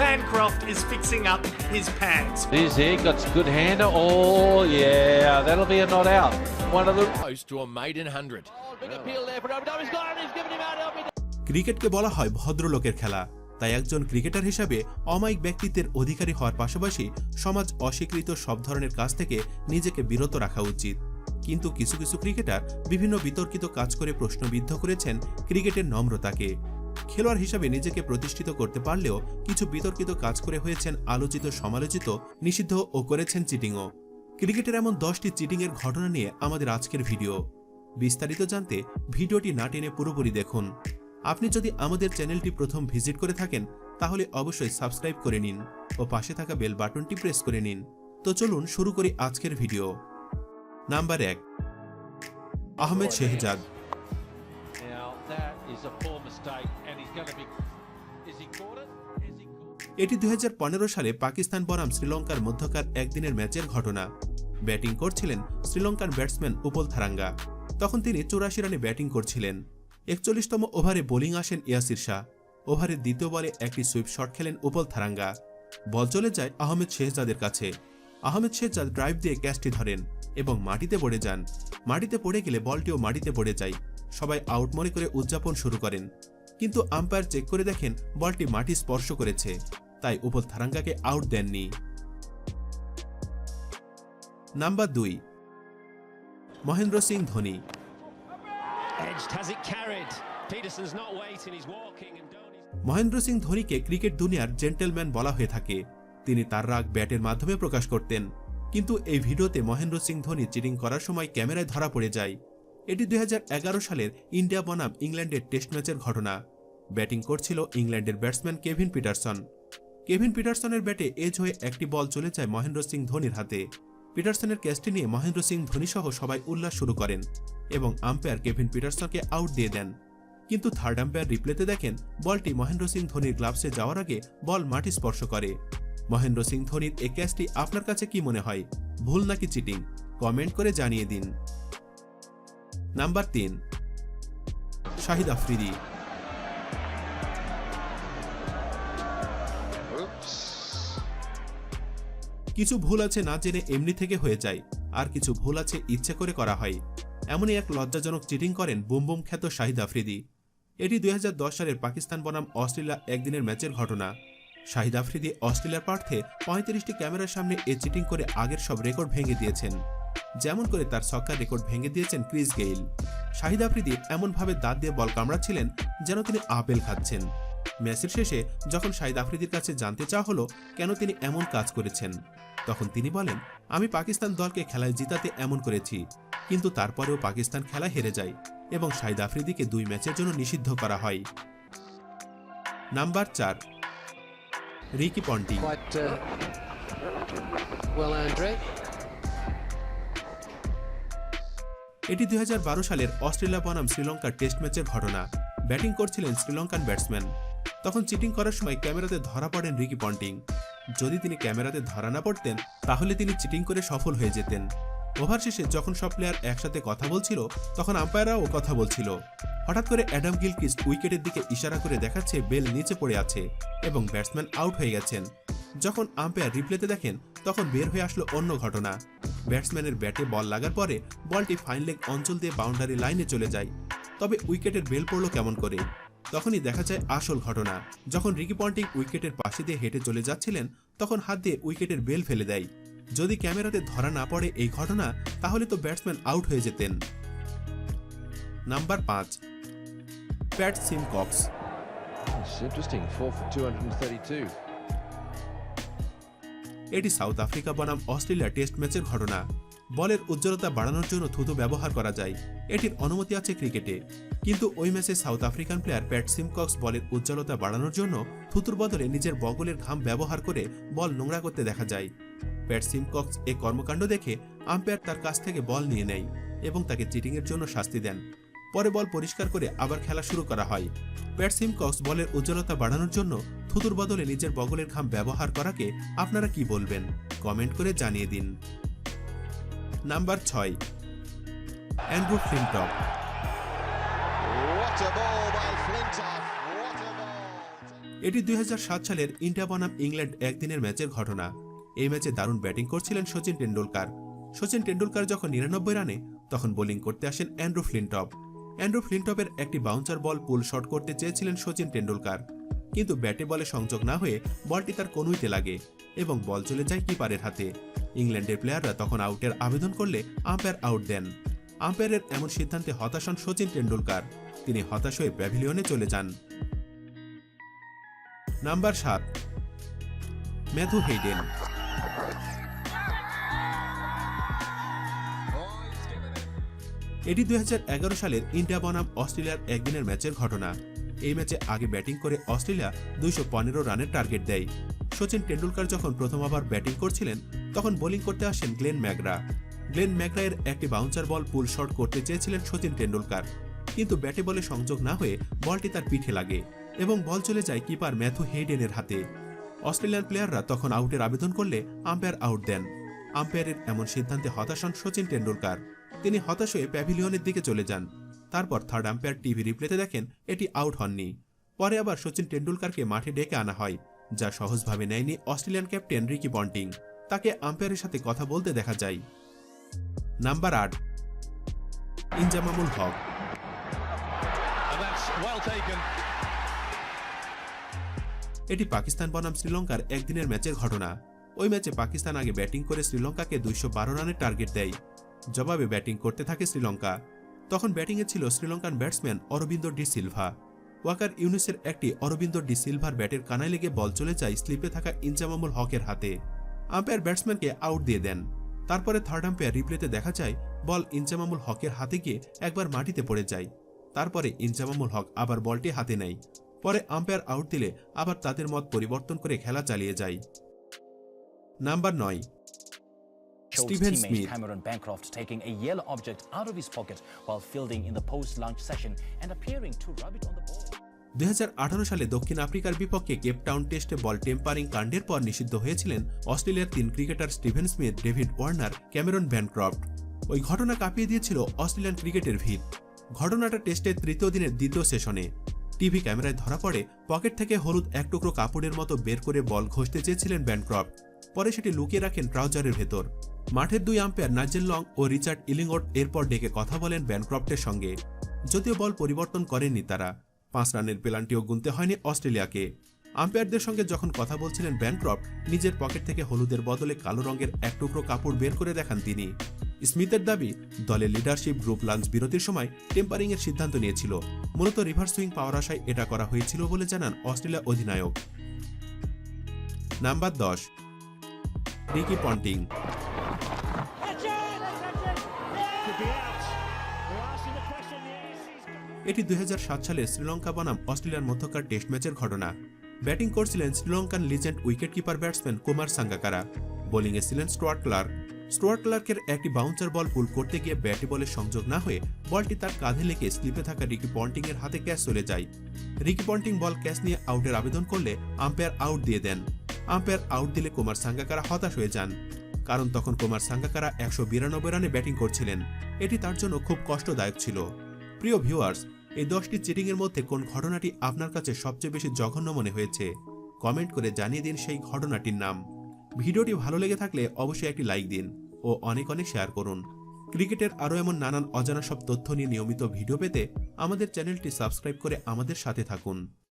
Bancroft is fixing up his pants. Is he got some good hand? Oh yeah, that'll be a not out. One of the close to a maiden hundred. ক্রিকেটকে বলা হয় ভদ্রলোকের খেলা তাই একজন cricketer হিসাবে অমায়িক ব্যক্তিত্বের অধিকারী হওয়ার পাশাপাশি সমাজ অস্বীকৃত সব ধরনের কাজ থেকে নিজেকে বিরত রাখা উচিত কিন্তু কিছু কিছু ক্রিকেটার বিভিন্ন বিতর্কিত কাজ করে প্রশ্নবিদ্ধ করেছেন ক্রিকেটের নম্রতাকে খেলোয়াড় হিসাবে নিজেকে প্রতিষ্ঠিত করতে পারলেও কিছু বিতর্কিত কাজ করে হয়েছেন আলোচিত সমালোচিত নিষিদ্ধ ও করেছেন চিটিংও। ক্রিকেটের এমন দশটি চিটিংয়ের ঘটনা নিয়ে আমাদের আজকের ভিডিও। বিস্তারিত জানতে ভিডিওটি না টেনে পুরোপুরি দেখুন। আপনি যদি আমাদের চ্যানেলটি প্রথম ভিজিট করে থাকেন তাহলে অবশ্যই সাবস্ক্রাইব করে নিন ও পাশে থাকা বেল বাটনটি প্রেস করে নিন। তো চলুন শুরু করি আজকের ভিডিও। নাম্বার এক আহমেদ শেহজাদ। এটি দুই হাজার পনেরো সালে পাকিস্তান বনাম শ্রীলঙ্কার মধ্যকার একদিনের ম্যাচের ঘটনা। ব্যাটিং করছিলেন শ্রীলঙ্কার ব্যাটসম্যান উপল থারাঙ্গা। তখন তিনি চৌরাশি রানে ব্যাটিং করছিলেন। একচল্লিশতম ওভারে বোলিং আসেন ইয়াসির শাহ। ওভারের দ্বিতীয় বলে একটি সুইপ শট খেলেন উপল থারাঙ্গা। বল চলে যায় আহমেদ শেহজাদের কাছে। আহমেদ শেহজাদ ড্রাইভ দিয়ে ক্যাচটি ধরেন এবং মাটিতে পড়ে যান। মাটিতে পড়ে গেলে বলটিও মাটিতে পড়ে যায়। সবাই আউট মনে করে উদযাপন শুরু করেন। কিন্তু আম্পায়ার চেক করে দেখেন বলটি মাটি স্পর্শ করেছে তাই উপল থারাঙ্গাকে আউট দেননি। নাম্বার দুই মহেন্দ্র সিং ধোনি. মহেন্দ্র সিং ধোনিকে ক্রিকেট দুনিয়ার জেন্টেলম্যান বলা হয়ে থাকে। তিনি তার রাগ ব্যাটের মাধ্যমে প্রকাশ করতেন। কিন্তু এই ভিডিওতে মহেন্দ্র সিং ধোনি চিটিং করার সময় ক্যামেরায় ধরা পড়ে যায়। এটি দুই হাজার এগারো সালের ইন্ডিয়া বনাম ইংল্যান্ডের টেস্ট ম্যাচের ঘটনা। ব্যাটিং করছিল ইংল্যান্ডের ব্যাটসম্যান কেভিন পিটারসন। কেভিন পিটারসনের ব্যাটে এজ হয়ে একটি বল চলে যায় মহেন্দ্র সিং ধোনির হাতে। পিটারসনের ক্যাচটি নিয়ে মহেন্দ্র সিং ধোনি সহ সবাই উল্লাস শুরু করেন এবং আম্পায়ার কেভিন পিটারসনকে আউট দিয়ে দেন। কিন্তু থার্ড আম্পায়ার রিপ্লেতে দেখেন, বলটি মহেন্দ্র সিং ধোনির গ্লাভসে যাওয়ার আগে বল মাটি স্পর্শ করে। মহেন্দ্র সিং ধোনির এই ক্যাচটি আপনার কাছে কি মনে হয়, ভুল নাকি চিটিং? কমেন্ট করে জানিয়ে দিন। নাম্বার তিন, শাহিদ আফ্রিদি। কিছু ভুল আছে না জেনে এমনি থেকে হয়ে যায়, আর কিছু ভুল আছে ইচ্ছে করে করা হয়। এমনই এক লজ্জাজনক চিটিং করেন বুম বুম খ্যাত শাহিদ আফ্রিদি। এটি দুই হাজার দশ সালের পাকিস্তান বনাম অস্ট্রেলিয়া একদিনের ম্যাচের ঘটনা। শাহিদ আফ্রিদি অস্ট্রেলিয়ার পার্থে পঁয়ত্রিশটি ক্যামেরার সামনে এ চিটিং করে আগের সব রেকর্ড ভেঙে দিয়েছেন। যেমন করে তার ছক্কার রেকর্ড ভেঙে দিয়েছেন ক্রিস গেইল। শাহিদ আফ্রিদি এমনভাবে দাঁত দিয়ে বল কামড়াচ্ছিলেন যেন তিনি আপেল খাচ্ছেন। ম্যাচের শেষে যখন শাহিদ আফ্রিদির কাছে জানতে চাওয়া হলো, কেন তিনি এমন কাজ করেছেন? তখন তিনি বলেন আমি পাকিস্তান দলকে খেলায় জিতাতে এমন করেছি কিন্তু তারপরেও পাকিস্তান খেলা হেরে যায় এবং শাহিদ আফ্রিদিকে দুই ম্যাচের জন্য নিষিদ্ধ করা হয়। নাম্বার চার রিকি পন্টি। Uh. এটি দুই হাজার বারো সালের অস্ট্রেলিয়া বনাম শ্রীলঙ্কার টেস্ট ম্যাচের ঘটনা। ব্যাটিং করছিলেন শ্রীলঙ্কান ব্যাটসম্যান। তখন চিটিং করার সময় ক্যামেরাতে ধরা পড়েন রিকি পন্টিং। যদি তিনি ক্যামেরাতে ধরা না পড়তেন, তাহলে তিনি চিটিং করে সফল হয়ে যেতেন। ওভার শেষে যখন সব প্লেয়ার একসাথে কথা বলছিল, তখন আম্পায়াররাও কথা বলছিল। হঠাৎ করে অ্যাডাম গিলকিস্ট উইকেটের দিকে ইশারা করে দেখাচ্ছে বেল নিচে পড়ে আছে এবং ব্যাটসম্যান আউট হয়ে গেছেন। যখন আম্পায়ার রিপ্লেতে দেখেন, তখন বের হয়ে আসলো অন্য ঘটনা। ব্যাটসম্যানের ব্যাটে বল লাগার পরে বলটি ফাইন লেগ অঞ্চল দিয়ে বাউন্ডারি লাইনে চলে যায়। তবে উইকেটের বেল পড়ল কেমন করে? তখনই দেখা যায় আসল ঘটনা যখন রিকি পন্টিং উইকেটের পাশে দিয়ে হেঁটে চলে যাচ্ছিলেন তখন হাত দিয়ে উইকেটের বেল ফেলে দেয় যদি ক্যামেরাতে ধরা না পড়ে এই ঘটনা তাহলে তো ব্যাটসম্যান আউট হয়ে যেতেন নাম্বার পাঁচ Pat Symcox It's interesting. Four for 232. এটি সাউথ আফ্রিকা বনাম অস্ট্রেলিয়া টেস্ট ম্যাচের ঘটনা বলের উজ্জ্বলতা বাড়ানোর জন্য থুতু ব্যবহার করা যায়। এটির অনুমতি আছে ক্রিকেটে। কিন্তু ওই ম্যাচে South African player Pat Symcox বলের উজ্জ্বলতা বাড়ানোর জন্য থুতুর বদলে নিজের বগলের ঘাম ব্যবহার করে বল নোংরা করতে দেখা যায়। প্যাট সিমকক্স এ কর্মকাণ্ড দেখে আম্পায়ার তার কাছ থেকে বল নিয়ে নেয় এবং তাকে চিটিংয়ের জন্য শাস্তি দেন। পরে বল পরিষ্কার করে আবার খেলা শুরু করা হয়। প্যাট সিমকক্স বলের উজ্জ্বলতা বাড়ানোর জন্য থুতুর বদলে নিজের বগলের ঘাম ব্যবহার করাকে আপনারা কি বলবেন? কমেন্ট করে জানিয়ে দিন। নাম্বার ছয় অ্যান্ড্রু ফ্লিনটক. এটি দুই হাজার সাত সালের ইন্ডিয়া বনাম ইংল্যান্ড একদিনের ম্যাচের ঘটনা। এই ম্যাচে দারুণ ব্যাটিং করছিলেন সচিন টেন্ডুলকার সচিন টেন্ডুলকার যখন নিরানব্বই রানে তখন বোলিং করতে আসেন অ্যান্ড্রু ফ্লিনটপ। অ্যান্ড্রু ফ্লিনটপের একটি বাউন্সার বল পুল শট করতে চেয়েছিলেন সচিন টেন্ডুলকার কিন্তু ব্যাটে বলে সংযোগ না হয়ে বলটি তার কনুইতে লাগে এবং বল চলে যায় কিপারের হাতে। ইংল্যান্ডের প্লেয়াররা তখন আউটের আবেদন করলে আম্পায়ার আউট দেন। আম্পায়ারের এমন সিদ্ধান্তে হতাশ হন সচিন টেন্ডুলকার তিনি হতাশ হয়ে প্যাভিলিয়নে চলে যান। নাম্বার সাত ম্যাথু হেইডেন এটি দুই হাজার এগারো সালের ইন্ডিয়া বনাম অস্ট্রেলিয়ার একদিনের ম্যাচের ঘটনা। এই ম্যাচে আগে ব্যাটিং করে অস্ট্রেলিয়া দুইশো পনেরো রানের টার্গেট দেয়। সচিন টেন্ডুলকার যখন প্রথম প্রথমবার ব্যাটিং করছিলেন তখন বোলিং করতে আসেন গ্লেন ম্যাগরা। গ্লেন ম্যাগরায়ের একটি বাউন্সার বল পুল শট করতে চেয়েছিলেন সচিন টেন্ডুলকার কিন্তু ব্যাটে বলে সংযোগ না হয়ে বলটি তার পিঠে লাগে এবং বল চলে যায় কিপার ম্যাথু হেইডেনের হাতে। অস্ট্রেলিয়ান প্লেয়াররা তখন আউটের আবেদন করলে আম্পায়ার আউট দেন। আম্পায়ারের এমন সিদ্ধান্তে হতাশ হন সচিন টেন্ডুলকার তিনি হতাশ হয়ে প্যাভিলিয়নের দিকে চলে যান। তারপর থার্ড আম্পায়ার টিভি রিপ্লেতে দেখেন এটি আউট হননি। পরে আবার সচিন টেন্ডুলকারকে মাঠে ডেকে আনা হয়, যা সহজভাবে নেয়নি অস্ট্রেলিয়ান ক্যাপ্টেন রিকি পন্টিং তাকে আম্পায়ারের সাথে কথা বলতে দেখা যায়। নাম্বার আট ইনজামামুল হক. এটি পাকিস্তান বনাম শ্রীলঙ্কার একদিনের ম্যাচের ঘটনা। ওই ম্যাচে পাকিস্তান আগে ব্যাটিং করে শ্রীলঙ্কাকে দুইশো বারো রানের টার্গেট দেয়। জবাবে ব্যাটিং করতে থাকে শ্রীলঙ্কা। তখন ব্যাটিংয়ে ছিল শ্রীলঙ্কান ব্যাটসম্যান অরবিন্দ ডি সিলভা। ওয়াকার ইউনিসের একটি অরবিন্দ ডি সিলভার ব্যাটের কানায় লেগে বল চলে যায় স্লিপে থাকা ইনজামামুল হকের হাতে। আম্পায়ার ব্যাটসম্যানকে আউট দিয়ে দেন। তারপরে থার্ড আম্পায়ার রিপ্লেতে দেখা যায় বল ইনজামামুল হকের হাতে গিয়ে একবার মাটিতে পড়ে যায়। তারপরে ইনজামামুল হক আবার বলটি হাতে নেয়। পরে আম্পায়ার আউট দিলে আবার তাদের মত পরিবর্তন করে খেলা চালিয়ে যায়। নাম্বার নয়। Stephen Smith Cameron Bancroft taking object out of fielding in the post-launch session and appearing. দুই হাজার আঠারো সালে দক্ষিণ আফ্রিকার বিপক্ষে কেপটাউন টেস্টে বল টেম্পারিং কাণ্ডের পর নিষিদ্ধ হয়েছিলেন অস্ট্রেলিয়ার তিন cricketer Steven Smith, David Warner, Cameron Bancroft ওই ঘটনা কাঁপিয়ে দিয়েছিল অস্ট্রেলিয়ান ক্রিকেটের ভিত ঘটনাটা টেস্টের তৃতীয় দিনের দ্বিতীয় সেশনে। টিভি ক্যামেরায় ধরা পড়ে, পকেট থেকে হলুদ এক টুকরো কাপড়ের মতো বের করে বল ঘষতে চেয়েছিলেন ব্যানক্রফট পরে সেটি লুকিয়ে রাখেন ট্রাউজারের ভেতর। মাঠের দুই আম্পায়ার নাজেল লং ও রিচার্ড ইলিংওট এরপর ডেকে কথা বলেন ব্যানক্রফটের সঙ্গে। যদিও বল পরিবর্তন করেননি তারা। পাঁচ রানের পেলান্টিও গুনতে হয়নি অস্ট্রেলিয়াকে। আম্পায়ারদের সঙ্গে যখন কথা বলছিলেন ব্যানক্রফট, নিজের পকেট থেকে হলুদের বদলে কালো রঙের এক টুকরো কাপড় বের করে দেখান তিনি। স্মিথের দাবি দলের লিডারশিপ, গ্রুপ লাঞ্চ, বিরতির সময় টেম্পারিং এর সিদ্ধান্ত নিয়েছিল। মূলত রিভার্স সুইং পাওয়ার আশায় এটা করা হয়েছিল বলে জানান অস্ট্রেলিয়া অধিনায়ক। নাম্বার দশ, রিকি পন্টিং। এটি দুই সালের শ্রীলঙ্কা বনাম অস্ট্রেলিয়ার মধ্যকার টেস্ট ম্যাচের ঘটনা। ব্যাটিং করছিলেন Sri Lankan legend wicket keeper batsman Kumar Sangakkara. বোলিংয়ে ছিলেন স্টুয়ার্ট ক্লার্ক। স্টুয়ার্ট ক্লার্কের একটি বাউন্সার বল পুল করতে গিয়ে ব্যাটে বলে সংযোগ না হয়ে বলটি তার কাঁধে লেগে স্লিপে থাকা রিকি পন্টিং এর হাতে ক্যাচ চলে যায়। রিকি পন্টিং বল ক্যাচ নিয়ে আউটের আবেদন করলে আম্পায়ার আউট দিয়ে দেন। আম্পায়ার আউট দিলে কুমার সাঙ্গাকারা হতাশ হয়ে যান। কারণ তখন কুমার সাঙ্গাকারা একশো বিরানব্বই রানে ব্যাটিং করছিলেন। এটি তার জন্য খুব কষ্টদায়ক ছিল। প্রিয় ভিউয়ার্স এই দশটি চিটিংয়ের মধ্যে কোন ঘটনাটি আপনার কাছে সবচেয়ে বেশি জঘন্য মনে হয়েছে? কমেন্ট করে জানিয়ে দিন সেই ঘটনাটির নাম। ভিডিওটি ভালো লেগে থাকলে অবশ্যই একটি লাইক দিন ও অনেক অনেক শেয়ার করুন। ক্রিকেটের আরও এমন নানান অজানা সব তথ্য নিয়ে নিয়মিত ভিডিও পেতে আমাদের চ্যানেলটি সাবস্ক্রাইব করে আমাদের সাথে থাকুন।